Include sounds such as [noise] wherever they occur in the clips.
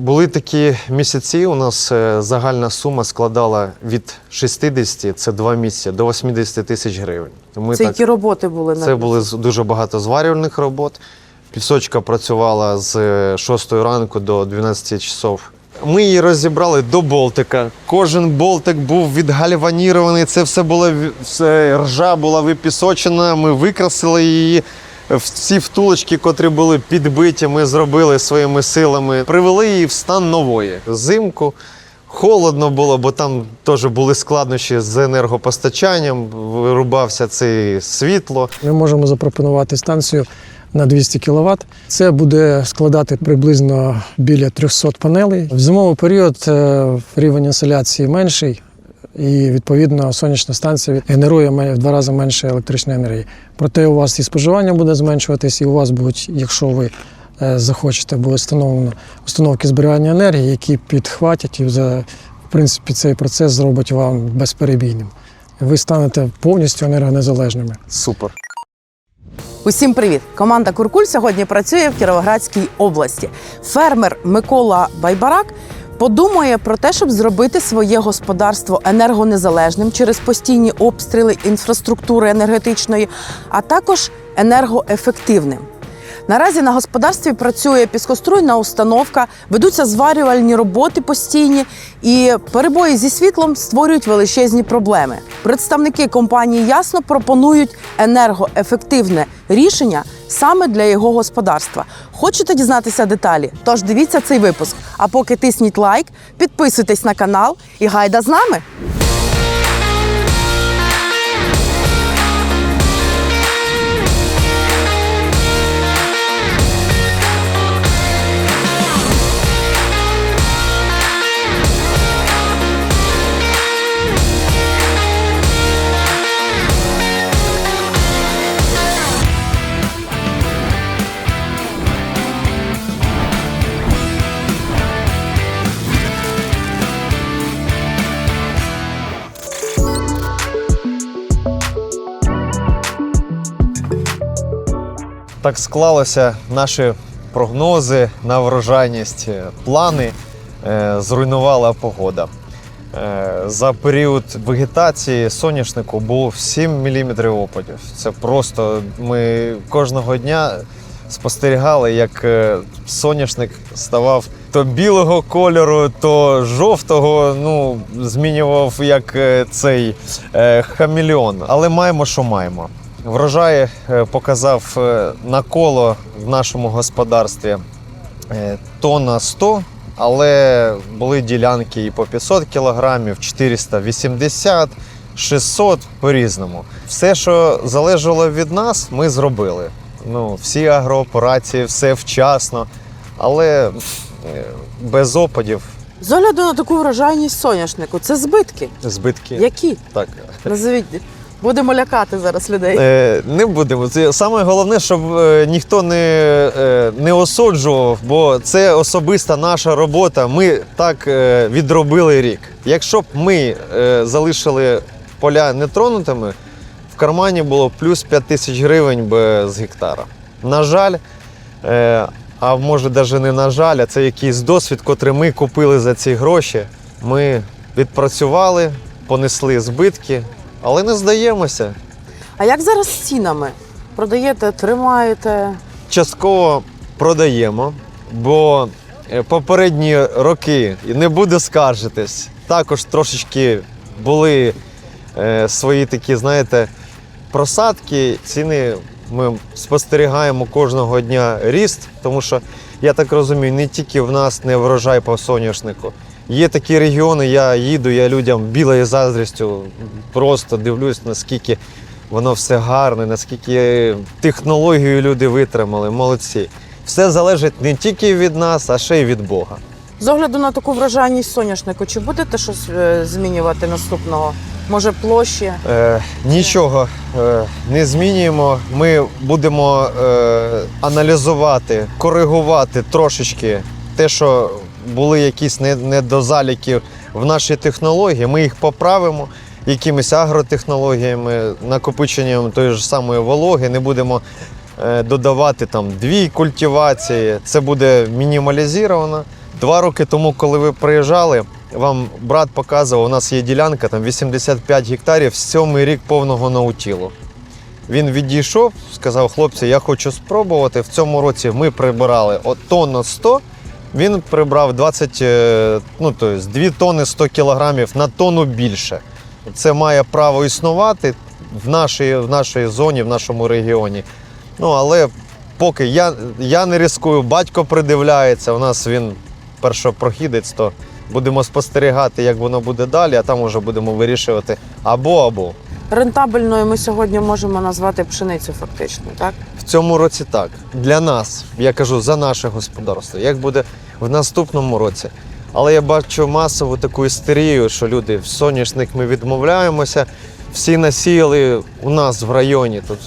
Були такі місяці. У нас е, загальна сума складала від 60, це два місяці, до 80 тисяч гривень. Ми Це так, які роботи були це були дуже багато зварювальних робот. Пісочка працювала з 6 ранку до 12 часов. Ми її розібрали до болтика. Кожен болтик був відгальванірований. Це все було все, ржа була випісочена. Ми викрасили її. Всі втулочки, котрі були підбиті, ми зробили своїми силами. Привели її в стан нової. Зимку холодно було, бо там теж були складнощі з енергопостачанням. Вирубався це світло. Ми можемо запропонувати станцію на 200 кВт. Це буде складати приблизно біля 300 панелей. В зимовий період е, рівень інсоляції менший, і відповідно сонячна станція генерує в два рази менше електричної енергії. Проте у вас і споживання буде зменшуватись, і у вас будуть, якщо ви е, захочете, буде встановлено установки зберігання енергії, які підхватять і за в принципі цей процес зробить вам безперебійним. Ви станете повністю енергонезалежними. Супер. Усім привіт! Команда Куркуль сьогодні працює в Кіровоградській області. Фермер Микола Байбарак подумує про те, щоб зробити своє господарство енергонезалежним через постійні обстріли інфраструктури енергетичної, а також енергоефективним. Наразі на господарстві працює піскоструйна установка, ведуться зварювальні роботи постійні, і перебої зі світлом створюють величезні проблеми. Представники компанії ясно пропонують енергоефективне рішення саме для його господарства. Хочете дізнатися деталі? Тож дивіться цей випуск. А поки тисніть лайк, підписуйтесь на канал і гайда з нами. Так склалося наші прогнози на врожайність, е, плани е, зруйнувала погода. Е, За період вегетації соняшнику було 7 мм опадів. Це просто ми кожного дня спостерігали, як соняшник ставав то білого кольору, то жовтого. Ну, змінював як цей е. Але маємо, що маємо. Врожай е, показав е, на коло в нашому господарстві е, тонна 100, але були ділянки і по 500 кілограмів, 480, 600 по-різному. Все, що залежало від нас, ми зробили. Ну, всі агрооперації, все вчасно, але без опадів З огляду на таку врожайність соняшнику, це збитки. збитки. Які? Так. Назовіть. Будемо лякати зараз людей. Е, не будемо. Це саме головне, щоб е, ніхто не, е, не осуджував, бо це особиста наша робота. Ми так е, відробили рік. Якщо б ми е, залишили поля нетронутими, в кармані було плюс 5 тисяч гривень би з гектара. На жаль, е, а може навіть не на жаль, а це якийсь досвід, котрий ми купили за ці гроші. Ми відпрацювали, понесли збитки, але не здаємося. А як зараз з цінами? Продаєте, тримаєте? частково продаємо, бо е, попередні роки, не буду скаржитись, також трошечки були е, свої такі, знаєте, просадки. Ціни ми спостерігаємо кожного дня ріст, тому що я так розумію, не тільки в нас не врожай по соняшнику. Є такі регіони, я їду, я людям білою заздрістю просто дивлюсь, наскільки воно все гарне, наскільки технологію люди витримали, молодці. Все залежить не тільки від нас, а ще й від Бога. З огляду на таку врожайність соняшнику, чи будете щось е, змінювати наступного? Може, площі? Е, нічого е, не змінюємо. Ми будемо е, аналізувати, коригувати трошечки те, що були якісь не- недозаліки в нашій технології. Ми їх поправимо якимись агротехнологіями, накопиченням тої ж самої вологи. Не будемо е, додавати там дві культивації. Це буде мінімалізовано. Два роки тому, коли ви приїжджали, вам брат показував, у нас є ділянка, там 85 гектарів, сьомий рік повного наутілу. Він відійшов, сказав, хлопці, я хочу спробувати. В цьому році ми прибирали от тонну 100, він прибрав 20, е, ну, тобто 2 тонни 100 кілограмів на тонну більше. Це має право існувати в нашій, в нашій зоні, в нашому регіоні. Ну, але поки я, я не ризикую, батько придивляється, у нас він першопрохідець, то будемо спостерігати, як воно буде далі, а там вже будемо вирішувати або або. Рентабельною ми сьогодні можемо назвати пшеницю фактично, так? В цьому році так. Для нас, я кажу, за наше господарство. Як буде в наступному році? Але я бачу масову таку істерію, що люди в соняшник ми відмовляємося. Всі насіяли у нас в районі. Тут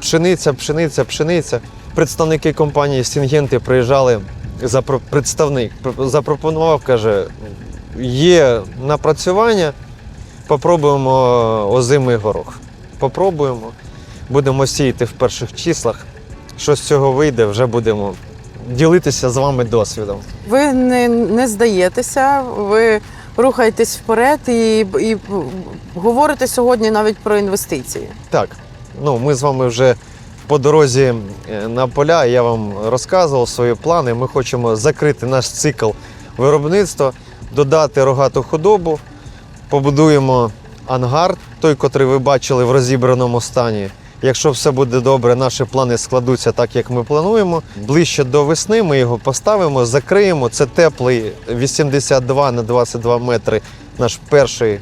пшениця, пшениця, пшениця. Представники компанії Сінгенти приїжджали. запро- Представник пр- запропонував, каже, є напрацювання, попробуємо озимий горох. Попробуємо будемо сіяти в перших числах. Що з цього вийде, вже будемо ділитися з вами досвідом. Ви не, не здаєтеся, ви рухаєтесь вперед і, і говорите сьогодні навіть про інвестиції. Так, ну ми з вами вже по дорозі е, на поля. Я вам розказував свої плани. Ми хочемо закрити наш цикл виробництва, додати рогату худобу, побудуємо ангар, той, котрий ви бачили в розібраному стані. Якщо все буде добре, наші плани складуться так, як ми плануємо. Ближче до весни ми його поставимо, закриємо. Це теплий 82 на 22 метри. Наш перший е,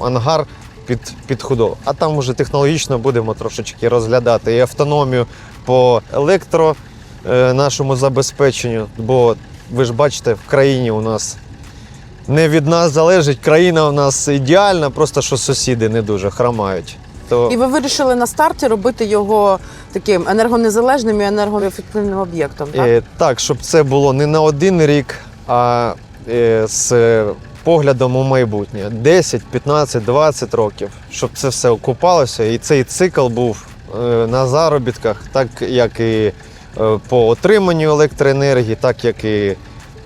ангар під, під худобу. А там вже технологічно будемо трошечки розглядати і автономію по електро е, нашому забезпеченню. Бо ви ж бачите, в країні у нас не від нас залежить. Країна у нас ідеальна, просто що сусіди не дуже хромають. То... І ви вирішили на старті робити його таким енергонезалежним і енергоефективним об'єктом. Так? Е, так, щоб це було не на один рік, а е, з поглядом у майбутнє 10, 15, 20 років, щоб це все окупалося. І цей цикл був е, на заробітках, так як і е, по отриманню електроенергії, так як і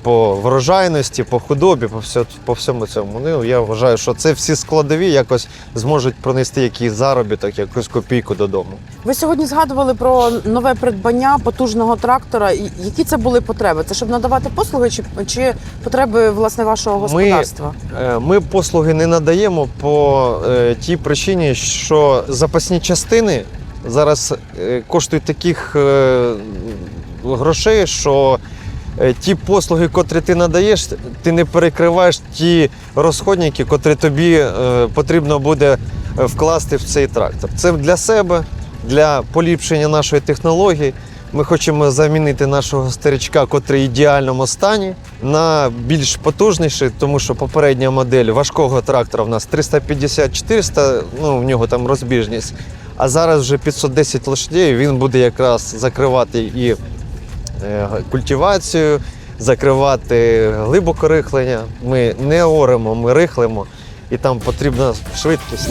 по врожайності, по худобі, по, все, по всьому цьому. Ну, я вважаю, що це всі складові якось зможуть пронести якийсь заробіток, якусь копійку додому. Ви сьогодні згадували про нове придбання потужного трактора. Які це були потреби? Це щоб надавати послуги чи, чи потреби власне вашого господарства? Е, Ми послуги не надаємо по е, тій причині, що запасні частини зараз е, коштують таких е, грошей, що ті послуги, котрі ти надаєш, ти не перекриваєш ті розходники, котрі тобі е, потрібно буде е, вкласти в цей трактор. Це для себе, для поліпшення нашої технології. Ми хочемо замінити нашого старичка, котрий в ідеальному стані, на більш потужніший, тому що попередня модель важкого трактора в нас 350-400, ну в нього там розбіжність. А зараз вже 510 лошадей, він буде якраз закривати і е, культивацію, закривати глибоке рихлення. Ми не оремо, ми рихлимо, і там потрібна швидкість.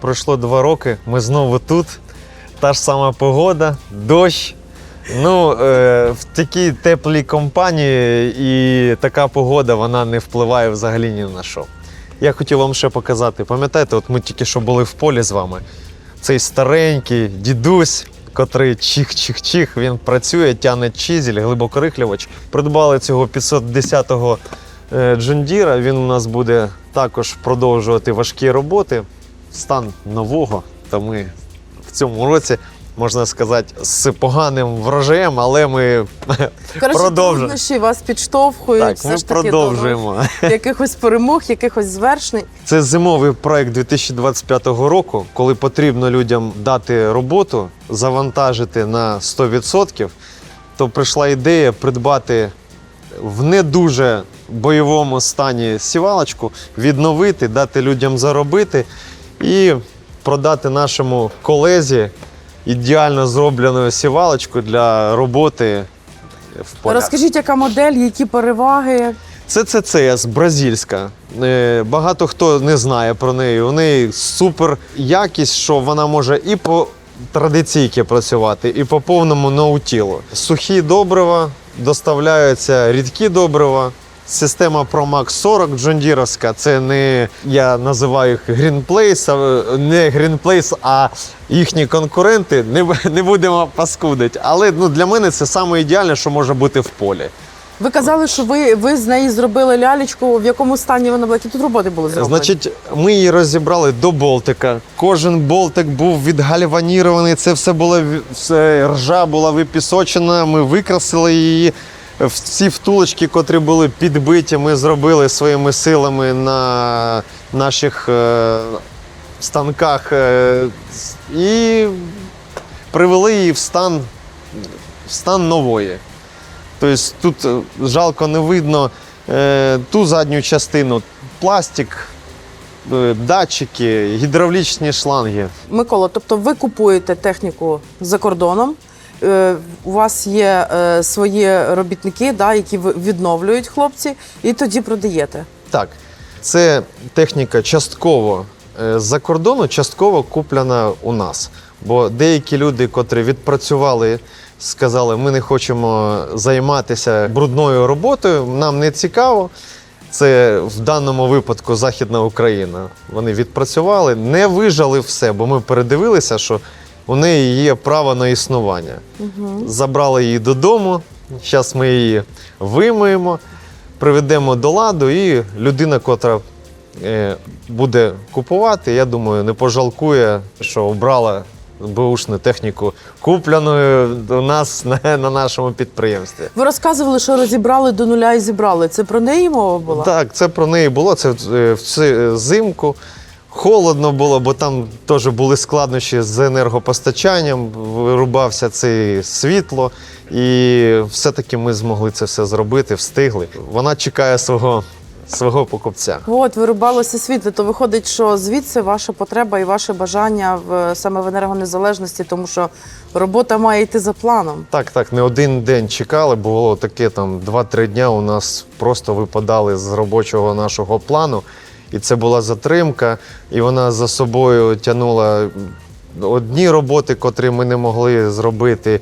Пройшло два роки, ми знову тут. Та ж сама погода, дощ. Ну, е, в такій теплій компанії і така погода вона не впливає взагалі ні на що. Я хотів вам ще показати. Пам'ятаєте, от ми тільки що були в полі з вами. Цей старенький дідусь, котрий чих-чих-чих, він працює, тягне чизель, глибокорихлювач. Придбали цього 510-го е, Джондіра. Він у нас буде також продовжувати важкі роботи. Стан нового, то ми в цьому році, можна сказати, з поганим врожаєм, але ми продовжуємо. труднощі вас підштовхують Так, все ми ж таки продовжуємо. до якихось перемог, якихось звершень. Це зимовий проект 2025 року, коли потрібно людям дати роботу, завантажити на 100%, то прийшла ідея придбати в не дуже бойовому стані сівалочку, відновити, дати людям заробити і продати нашому колезі ідеально зроблену сівалочку для роботи в полях. Розкажіть, яка модель, які переваги? Це ЦЦС бразильська. Е, Багато хто не знає про неї. У неї супер якість, що вона може і по традиційки працювати і по повному ноутілу. Сухі добрива, доставляються рідкі добрива. Система ProMax 40 джондіровська, це не я називаю їх Greenplace, а, не Greenplace, а їхні конкуренти. Не, не будемо паскудити. Але ну, для мене це саме ідеальне, що може бути в полі. Ви казали, що ви, ви з неї зробили лялечку. В якому стані вона була? Які тут роботи були зроблені? Значить, ми її розібрали до болтика. Кожен болтик був відгальванірований. Це все було все ржа була випісочена. Ми викрасили її. Всі втулочки, котрі були підбиті, ми зробили своїми силами на наших е, станках е, і привели її в стан, в стан нової. Тобто тут е, жалко не видно е, ту задню частину, пластик, е, датчики, гідравлічні шланги. Микола, тобто ви купуєте техніку за кордоном. Е, У вас є е, свої робітники, да, які відновлюють хлопці, і тоді продаєте. Так, це техніка частково е, з-за кордону, частково куплена у нас. Бо деякі люди, котрі відпрацювали, сказали, ми не хочемо займатися брудною роботою, нам не цікаво. Це в даному випадку Західна Україна. Вони відпрацювали, не вижали все, бо ми передивилися, що у неї є право на існування. Забрали її додому. Зараз ми її вимиємо, приведемо до ладу, і людина, котра е, буде купувати, я думаю, не пожалкує, що обрала беушну техніку, купленою у нас на, на нашому підприємстві. Ви розказували, що розібрали до нуля і зібрали. Це про неї мова була? Так, це про неї було. Це е, в ци- зимку. Холодно було, бо там теж були складнощі з енергопостачанням, вирубався це світло, і все-таки ми змогли це все зробити, встигли. Вона чекає свого, свого покупця. От вирубалося світло, то виходить, що звідси ваша потреба і ваше бажання в саме в енергонезалежності, тому що робота має йти за планом. Так, так, не один день чекали, було таке там 2-3 дня у нас просто випадали з робочого нашого плану. І це була затримка, і вона за собою тягнула одні роботи, котрі ми не могли зробити.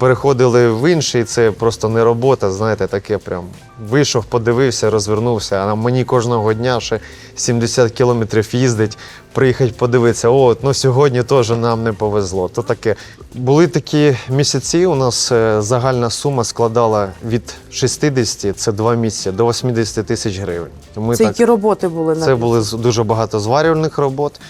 Переходили в інші, і це просто не робота, знаєте, таке прям. Вийшов, подивився, розвернувся. А мені кожного дня ще 70 кілометрів їздить, приїхати подивитися. О, ну сьогодні теж нам не повезло. То таке. Були такі місяці. У нас е, загальна сума складала від 60, це два місяці, до 80 тисяч гривень. Ми це так- які роботи були це були з- дуже багато зварювальних робот.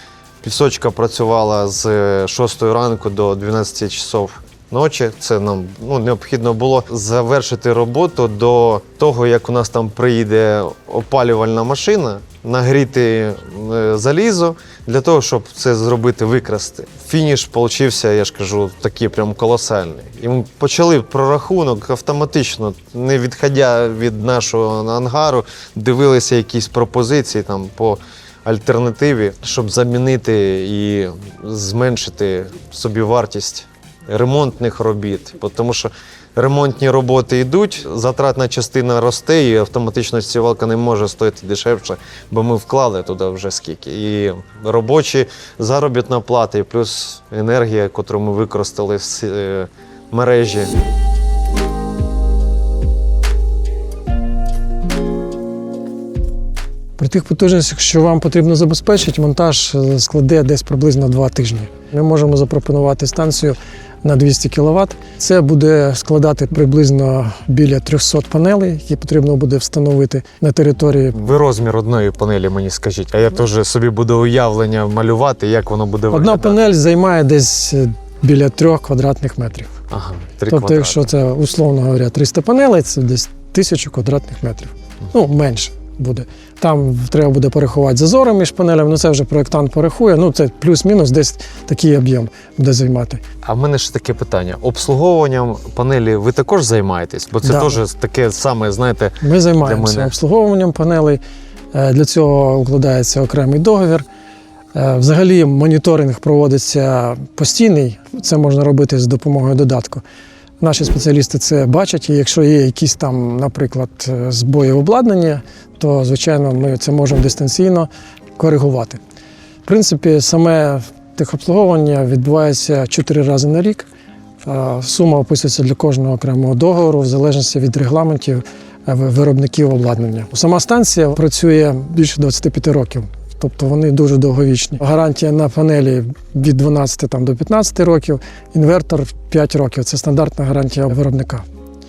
Пісочка працювала з 6 ранку до 12 часов ночі. Це нам ну, необхідно було завершити роботу до того, як у нас там приїде опалювальна машина, нагріти е, залізо для того, щоб це зробити, викрасти. Фініш получився, я ж кажу, такий прям колосальний. І ми почали прорахунок автоматично, не відходя від нашого ангару, дивилися якісь пропозиції там по альтернативі, щоб замінити і зменшити собівартість ремонтних робіт. Тому що ремонтні роботи йдуть, затратна частина росте, і автоматично сівалка не може стоїти дешевше, бо ми вклали туди вже скільки. І робочі заробітна плата, і плюс енергія, яку ми використали з е, мережі. При тих потужностях, що вам потрібно забезпечити, монтаж е, складе десь приблизно два тижні. Ми можемо запропонувати станцію на 200 кВт. Це буде складати приблизно біля 300 панелей, які потрібно буде встановити на території. Ви розмір одної панелі мені скажіть, а я теж собі буду уявлення малювати, як воно буде Одна виглядати. панель займає десь е, біля 3 квадратних метрів. Ага, три Тобто, квадрати. якщо це условно говоря 300 панелей, це десь 1000 квадратних метрів. Ну, менше буде. Там треба буде порахувати зазори між панелями, ну це вже проєктант порахує. Ну це плюс-мінус десь такий об'єм буде займати. А в мене ще таке питання: обслуговуванням панелі ви також займаєтесь? Бо це Да. теж таке саме, знаєте, Ми займаємося мене. обслуговуванням панелей. Е, Для цього укладається окремий договір. Е, Взагалі моніторинг проводиться постійний. Це можна робити з допомогою додатку. Наші спеціалісти це бачать, і якщо є якісь там, наприклад, е, збої в обладнанні, то звичайно ми це можемо дистанційно коригувати. В принципі, саме Техобслуговування відбувається 4 рази на рік. Е, Сума описується для кожного окремого договору в залежності від регламентів е, виробників обладнання. Сама станція працює більше 25 років. Тобто вони дуже довговічні. Гарантія на панелі від 12 там, до 15 років, інвертор 5 років. Це стандартна гарантія виробника.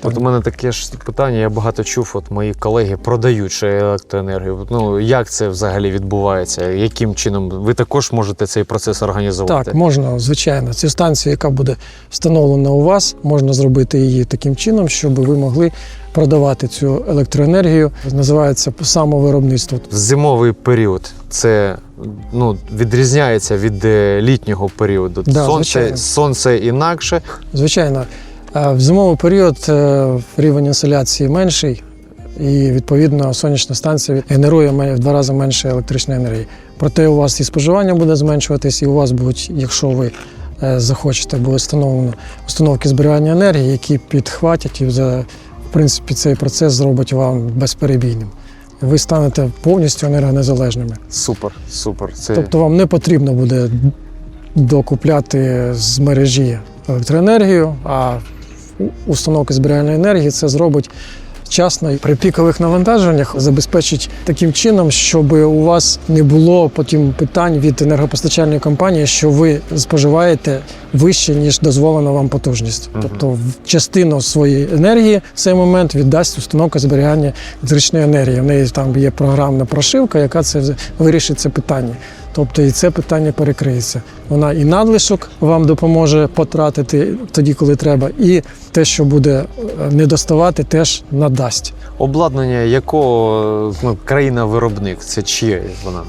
От у мене таке ж питання, я багато чув, от мої колеги продають ще електроенергію. Ну як це взагалі відбувається? Яким чином ви також можете цей процес організувати? Так, можна, звичайно. Цю станцію, яка буде встановлена у вас, можна зробити її таким чином, щоб ви могли продавати цю електроенергію. Називається самовиробництво. Зимовий період це ну, відрізняється від е, літнього періоду. Да, сонце, звичайно. сонце інакше. Звичайно, в зимовий період е, рівень інсоляції менший, і відповідно сонячна станція генерує в два рази менше електричної енергії. Проте у вас і споживання буде зменшуватись, і у вас будуть, якщо ви е, захочете, буде встановлено установки зберігання енергії, які підхватять і в принципі цей процес зробить вам безперебійним. Ви станете повністю енергонезалежними. Супер, супер. Це Тобто вам не потрібно буде докупляти з мережі електроенергію, а установки зберігання енергії це зробить вчасно при пікових навантаженнях забезпечить таким чином, щоб у вас не було потім питань від енергопостачальної компанії, що ви споживаєте вище, ніж дозволена вам потужність. Тобто частину своєї енергії в цей момент віддасть установка зберігання електричної енергії. В неї там є програмна прошивка, яка це вирішить це питання. Тобто і це питання перекриється. Вона і надлишок вам допоможе потратити тоді, коли треба, і те, що буде е, не доставати, теж надасть. обладнання, якого ну, країна-виробник, це чиє вона?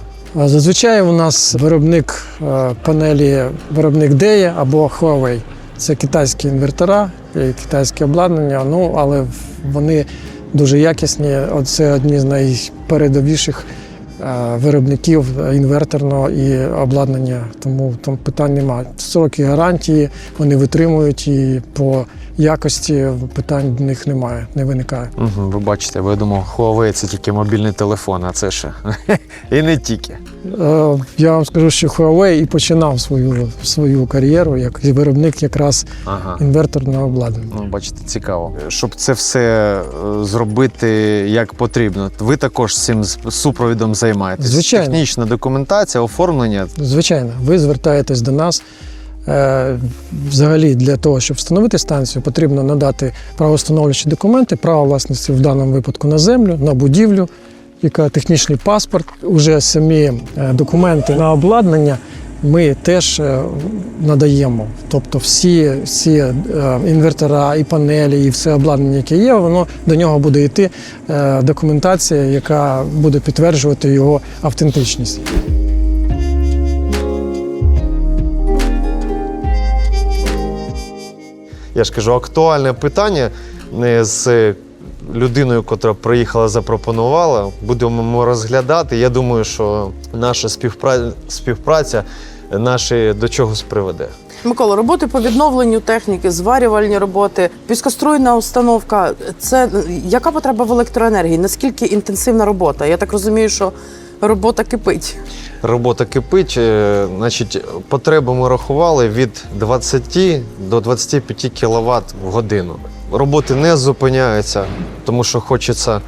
Зазвичай у нас виробник е, панелі, виробник Дея або Huawei. Це китайські інвертора, і китайське обладнання, ну але вони дуже якісні. Це одні з найпередовіших е, виробників інверторного і обладнання, тому там питань немає. Сроки гарантії, вони витримують і по якості питань до них немає, не виникає. Угу, ви бачите, я думав, Huawei це тільки мобільний телефон, а це ще. [laughs] І не тільки. Е, Я вам скажу, що Huawei і починав свою, свою кар'єру як виробник якраз Ага. інверторного обладнання. Ну, бачите, цікаво. Щоб це все е, зробити як потрібно. Ви також цим супровідом займаєтесь. Звичайно. Технічна документація, оформлення. Звичайно, ви звертаєтесь до нас. Е, Взагалі, для того, щоб встановити станцію, потрібно надати правоустановлюючі документи, право власності в даному випадку на землю, на будівлю, яка технічний паспорт. Уже самі е, документи на обладнання ми теж е, надаємо. Тобто всі, всі інвертора і панелі, і все обладнання, яке є, воно до нього буде йти документація, яка буде підтверджувати його автентичність. Я ж кажу, актуальне питання е, з людиною, котра приїхала, запропонувала. Будемо розглядати. Я думаю, що наша співпра... співпраця наші до чогось приведе. Микола, роботи по відновленню техніки, зварювальні роботи, піскоструйна установка. Це яка потреба в електроенергії? Наскільки інтенсивна робота? Я так розумію, що робота кипить. Робота кипить. е, Значить, потребу ми рахували від 20 до 25 кВт в годину. Роботи не зупиняються, тому що хочеться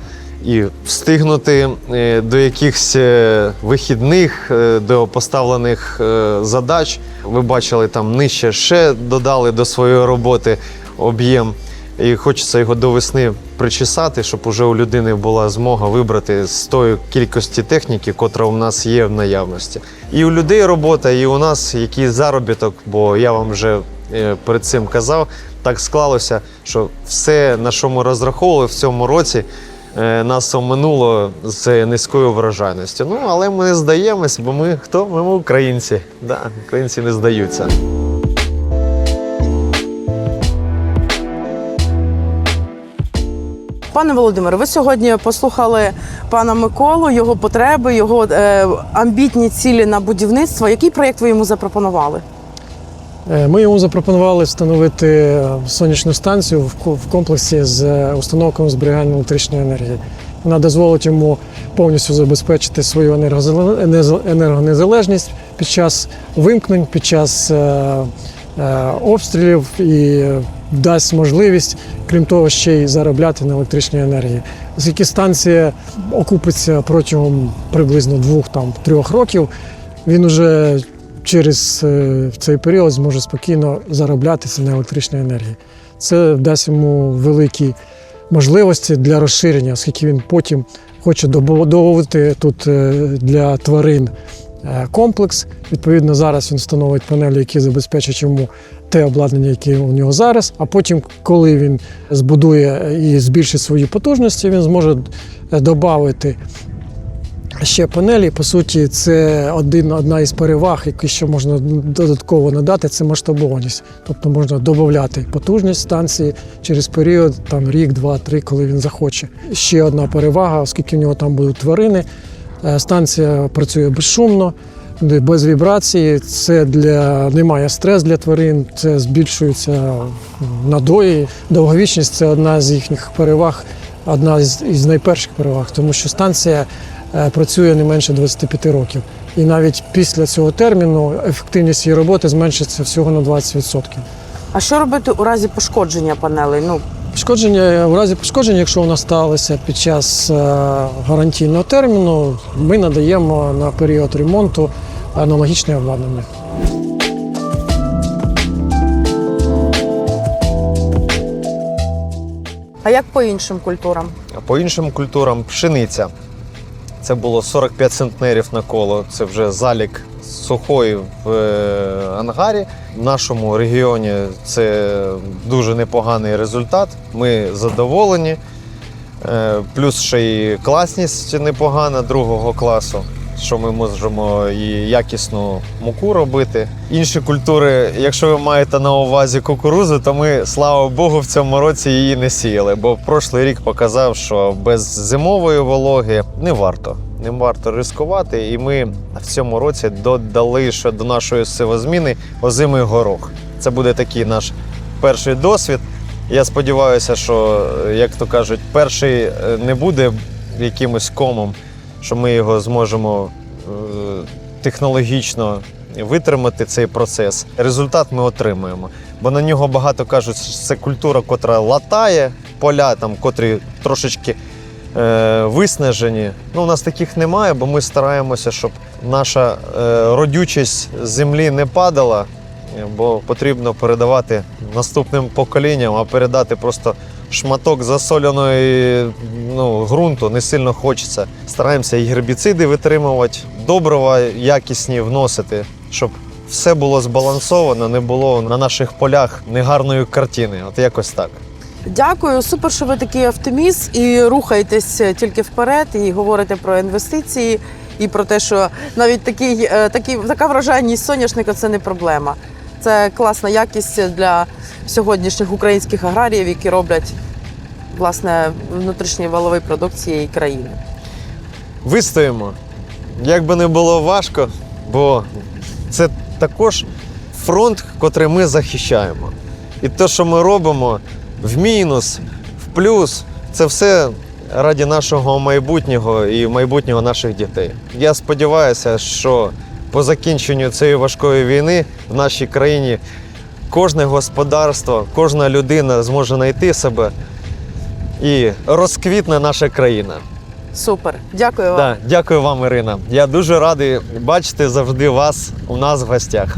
і встигнути е, до якихось е, вихідних, до поставлених задач. Ви бачили, там нижче ще додали до своєї роботи об'єм. І хочеться його до весни причесати, щоб уже у людини була змога вибрати з тої кількості техніки, котра у нас є в наявності. І у людей робота, і у нас який заробіток, бо я вам вже е, перед цим казав, так склалося, що все, на що ми розраховували в цьому році, е, нас оминуло з низькою врожайністю. Ну, але ми не здаємось, бо ми хто? Ми українці. Да, українці не здаються. Пане Володимире, ви сьогодні послухали пана Миколу, його потреби, його е, амбітні цілі на будівництво. Який проєкт ви йому запропонували? Е, Ми йому запропонували встановити е, сонячну станцію в ко- в комплексі з е, установками зберігання електричної енергії. Вона дозволить йому повністю забезпечити свою енергонезалежність під час вимкнень, під час обстрілів і дасть можливість, крім того, ще й заробляти на електричній енергії. Оскільки станція окупиться протягом приблизно двох-трьох років, він уже через е, цей період зможе спокійно зароблятися на електричній енергії. Це дасть йому великі можливості для розширення, оскільки він потім хоче добудовувати тут е, для тварин комплекс. Відповідно, зараз він встановить панелі, які забезпечать йому те обладнання, яке у нього зараз. А потім, коли він збудує і збільшить свої потужності, він зможе додати ще панелі. По суті, це один, одна із переваг, яку ще можна додатково надати, це масштабованість. Тобто можна додати потужність станції через період там рік, два, три, коли він захоче. Ще одна перевага, оскільки в нього там будуть тварини. Е, Станція працює безшумно, без вібрації. Це для немає стрес для тварин, це збільшується надої. Довговічність це одна з їхніх переваг, одна із, найперших переваг, тому що станція е, працює не менше 25 років. І навіть після цього терміну ефективність її роботи зменшиться всього на 20%. А що робити у разі пошкодження панелей? Ну, Пошкодження в разі пошкодження, якщо воно сталося під час е, гарантійного терміну, ми надаємо на період ремонту аналогічне обладнання. а як по іншим культурам? А По іншим культурам пшениця. Це було 45 центнерів на коло. Це вже залік сухої в е, ангарі. В нашому регіоні це дуже непоганий результат. Ми задоволені. Е, Плюс ще й класність непогана другого класу, що ми можемо і якісну муку робити. Інші культури, якщо ви маєте на увазі кукурузу, то ми, слава Богу, в цьому році її не сіяли, бо прошлий рік показав, що без зимової вологи не варто. Не варто ризикувати, і ми в цьому році додали ще до нашої сивозміни озимий горох. Це буде такий наш перший досвід. Я сподіваюся, що, як то кажуть, перший е, не буде якимось комом, що ми його зможемо е, технологічно витримати цей процес. Результат ми отримуємо. Бо на нього багато кажуть, що це культура, котра латає поля, там, котрі трошечки е, виснажені. Ну, у нас таких немає, бо ми стараємося, щоб наша е, родючість землі не падала, бо потрібно передавати наступним поколінням, а передати просто шматок засоленої ну, ґрунту не сильно хочеться. Стараємося і гербіциди витримувати, добрива якісні вносити, щоб все було збалансовано, не було на наших полях негарної картини. От якось так. Дякую, супер, що ви такий оптиміст і рухаєтесь тільки вперед, і говорите про інвестиції, і про те, що навіть такий, е, такий, така врожайність соняшника це не проблема. Це класна якість для сьогоднішніх українських аграріїв, які роблять власне внутрішній валовий продукт цієї країни. Вистоїмо. Як би не було важко, бо це також фронт, котрий ми захищаємо. І те, що ми робимо в мінус, в плюс, це все раді нашого майбутнього і майбутнього наших дітей. Я сподіваюся, що по закінченню цієї важкої війни в нашій країні кожне господарство, кожна людина зможе знайти себе і розквітне наша країна. Супер, дякую вам. Да, дякую вам, Ірина. Я дуже радий бачити завжди вас у нас в гостях.